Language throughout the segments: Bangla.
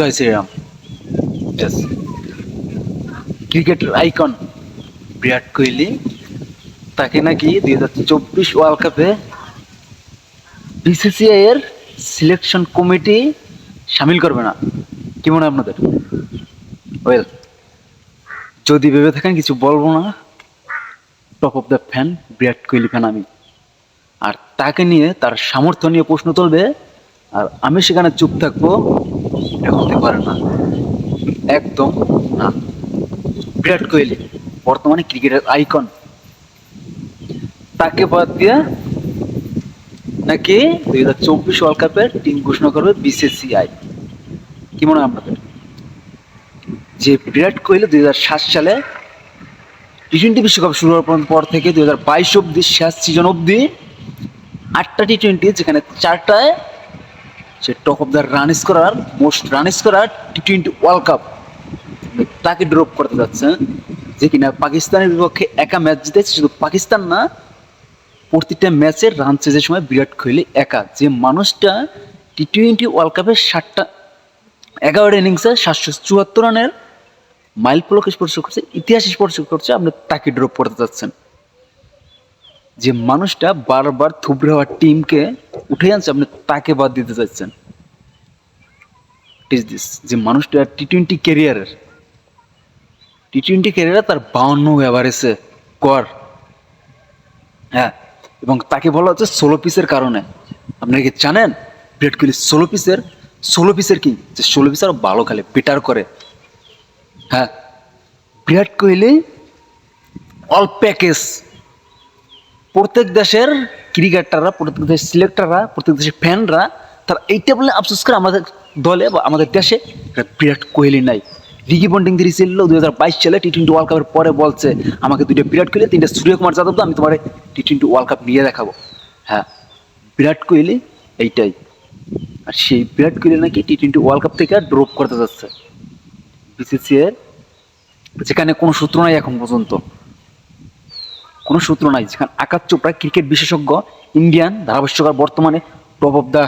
জয় শ্রীরাম। Yes. ক্রিকেটের আইকন বিরাট কোহলি তাকে নাকি দুই হাজার চব্বিশ ওয়ার্ল্ড কাপে বিসিসিআই এর সিলেকশন কমিটি সামিল করবে না। কি মনে হয় আপনাদের? ওয়েল যদি ভেবে থাকেন কিছু বলব না। Top of the fan Virat Kohli fan আমি। আর তাকে নিয়ে তার সামর্থ্য নিয়ে প্রশ্ন তুলবে। আর আমি সেখানে চুপ থাকব। এটা হতে পারে না। একদম না। বিরাট কোহলি, বর্তমানে ক্রিকেটের আইকন। তাকে বাদ দিয়ে নাকি দুই হাজার চব্বিশ ওয়ার্ল্ড কাপের টিম ঘোষণা করবে বিসিসিআই কি মনে হয় আপনাদের? যে বিরাট কোহলি দুই হাজার সাত সালে টি টোয়েন্টি বিশ্বকাপ শুরু হওয়ার পর- থেকে দুই হাজার বাইশ অব্দি শেষ সিজন অব্দি আটটা টি টোয়েন্টি যেখানে চারটায় সে top of the run scorer most run scorer T twenty world cup তাকে ড্রপ করতে যাচ্ছেন যে কিনা পাকিস্তানের বিপক্ষে একা ম্যাচ জিতেছে, শুধু পাকিস্তান না, প্রতিটা ম্যাচের রান চেজের সময় বিরাট কোহলি একা। যে মানুষটা টি টোয়েন্টি ওয়ার্ল্ড কাপের ষাটটা এগারোটা ইনিংসে সাতশো চুয়াত্তর রানের মাইল ফলক স্পর্শ করছে, ইতিহাস স্পর্শ করছে, আপনি তাকে ড্রপ করতে যাচ্ছেন। যে মানুষটা বারবার থুবড়ে হওয়া টিমকে উঠে আনছে, আপনি তাকে বাদ দিতে চাচ্ছেন। যে মানুষটা টি টোয়েন্টি ক্যারিয়ারের টি টোয়েন্টি ক্যারিয়ারে তার বাউন্ন এভারেজে কর। হ্যাঁ এবং তাকে বলা হচ্ছে ষোলো পিসের কারণে। আপনারা কি জানেন? বিরাট কোহলি ষোলো পিসের ষোলো পিসের কি? যে ষোলো পিস আরও ভালো খেলে বেটার করে। হ্যাঁ বিরাট কোহলি অল প্যাকেজ প্রত্যেক দেশের ক্রিকেটাররা প্রত্যেক দেশের সিলেক্টাররা প্রত্যেক দেশের ফ্যানরা তারা এইটা বলে আফসোস করে আমাদের দলে বা আমাদের দেশে বিরাট কোহলি নাই। রিকি বন্ডিং দিয়েছিল দুই হাজার বাইশ সালে টি টোয়েন্টি ওয়ার্ল্ড কাপের পরে বলছে আমাকে দুইটা বিরাট কোহলি তিনটা সূর্যকুমার যাদব দাও, আমি তোমার টি টোয়েন্টি ওয়ার্ল্ড কাপ নিয়ে দেখাবো। হ্যাঁ বিরাট কোহলি এইটাই। আর সেই বিরাট কোহলি নাকি টি টোয়েন্টি ওয়ার্ল্ড কাপ থেকে ড্রপ করতে যাচ্ছে। বিসিসি এর যেখানে কোনো সূত্র নাই এখন পর্যন্ত। কোনো সূত্র নাই, যেখানে আকাশ চোপড়া ক্রিকেট বিশেষজ্ঞ, ইন্ডিয়ান, ধারাভাষ্যকার বর্তমানে টপ অফ দ্য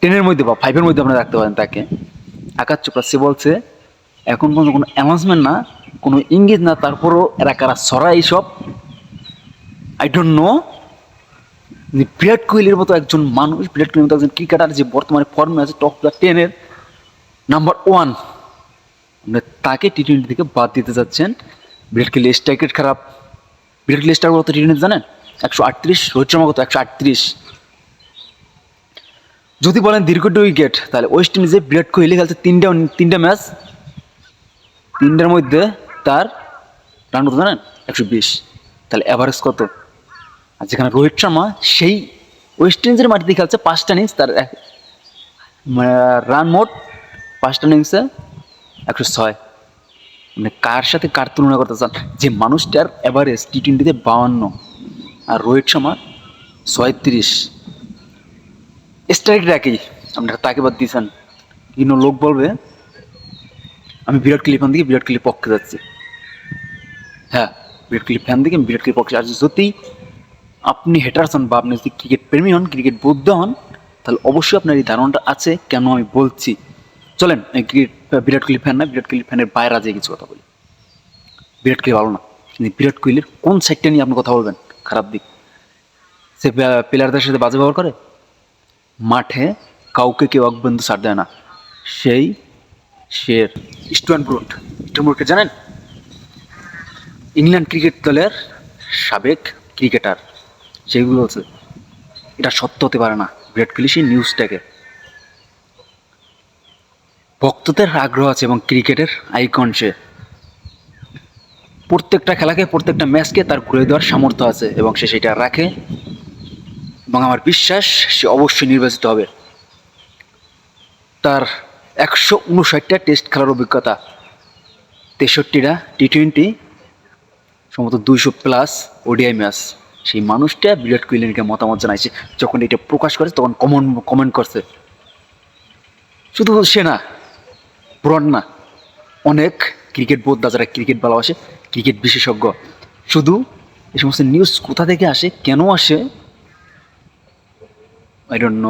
টেনের মধ্যে বা ফাইভের মধ্যে আপনারা রাখতে পারেন তাকে। আকাশ চোপড়া সে বলছে, এখন পর্যন্ত কোনো অ্যানাউন্সমেন্ট না, কোনো ইঙ্গিত না, তারপরও এরা কারা সরা এইসব? আই ডোন্ট নো বিরাট কোহলির মতো একজন মানুষ, বিরাট কোহলির মতো একজন ক্রিকেটার যে বর্তমানে ফর্মে আছে টপ দ্য টেনের নাম্বার ওয়ান তাকে টি টোয়েন্টি থেকে বাদ দিতে যাচ্ছেন। বিরাট কোহলি স্ট্রাইকেট খারাপ বিরাট কোহলি স্টার কত টি জানেন? একশো আটত্রিশ রোহিত শর্মা কত একশো আটত্রিশ। যদি বলেন দীর্ঘ উইকেট তাহলে ওয়েস্ট ইন্ডিজে বিরাট কোহলি খেলছে তিনটা তিনটা ম্যাচ তিনটার মধ্যে তার রান কত জানেন? একশো বিশ। তাহলে অ্যাভারেজ কত? আর যেখানে রোহিত শর্মা, সেই ওয়েস্ট ইন্ডিজের মাটিতে খেলছে পাঁচটা ইনিংস তার রান মোট পাঁচটা ইনিংসে একশো ছয়। মানে কার সাথে কার তুলনা করতে চান? যে মানুষটার অ্যাভারেজ টি টোয়েন্টিতে বাউান্ন আর রোহিত শর্মা ছয়ত্রিশ। স্ট্রাইক রাখি। আপনারা তাকে বাদ দিয়েছেন। কিন্তু লোক বলবে, আমি বিরাট কোহলি ফ্যান থেকে বিরাট কোহলির পক্ষে যাচ্ছি। হ্যাঁ বিরাট কোহলি ফ্যান থেকে আমি বিরাট কোহলির পক্ষে আর যদি আপনি হেটার্স হন বা আপনি যদি ক্রিকেট প্রেমী হন ক্রিকেট বুদ্ধ হন, তাহলে অবশ্যই আপনার এই ধারণাটা আছে। কেন আমি বলছি? চলেন ক্রিকেট বিরাট কোহলি ফ্যান না, বিরাট কোহলি ফ্যানের বাইরে যে কিছু কথা বলি। বিরাট কোহলি ভালো না। কিন্তু বিরাট কোহলির কোন সাইডটা নিয়ে আপনি কথা বলবেন? খারাপ দিক। সে প্লেয়ারদের সাথে বাজে ব্যবহার করে? মাঠে কাউকে কেউ অকবন্ধু ছাড় দেয় না। সেই শের। স্টুয়ান ব্রুট স্টুয়ান ব্রুটকে জানেন? ইংল্যান্ড ক্রিকেট দলের সাবেক ক্রিকেটার। সেইগুলো হচ্ছে, এটা সত্য হতে পারে না। বিরাট কোহলি সেই নিউজটাকে ভক্তদের আগ্রহ আছে এবং ক্রিকেটের আইকন সে। প্রত্যেকটা খেলাকে, প্রত্যেকটা ম্যাচকে তার ঘুরে দেওয়ার সামর্থ্য আছে এবং সে সেটা রাখে এবং আমার বিশ্বাস সে অবশ্যই নির্বাচিত হবে। তার একশো উনষাটটা টেস্ট খেলার অভিজ্ঞতা, তেষট্টিটা টি টোয়েন্টি সম্ভবত দুইশো প্লাস ওডিআই ম্যাচ সেই মানুষটা বিরাট কোহলিকে মতামত জানাইছে। যখন এটা প্রকাশ করে তখন কমন কমেন্ট করছে। শুধু সে না ব্রড না। অনেক ক্রিকেট বোদ্ধা যারা ক্রিকেট ভালোবাসে, ক্রিকেট বিশেষজ্ঞ। শুধু এ সমস্ত নিউজ কোথা থেকে আসে, কেন আসে? I don't know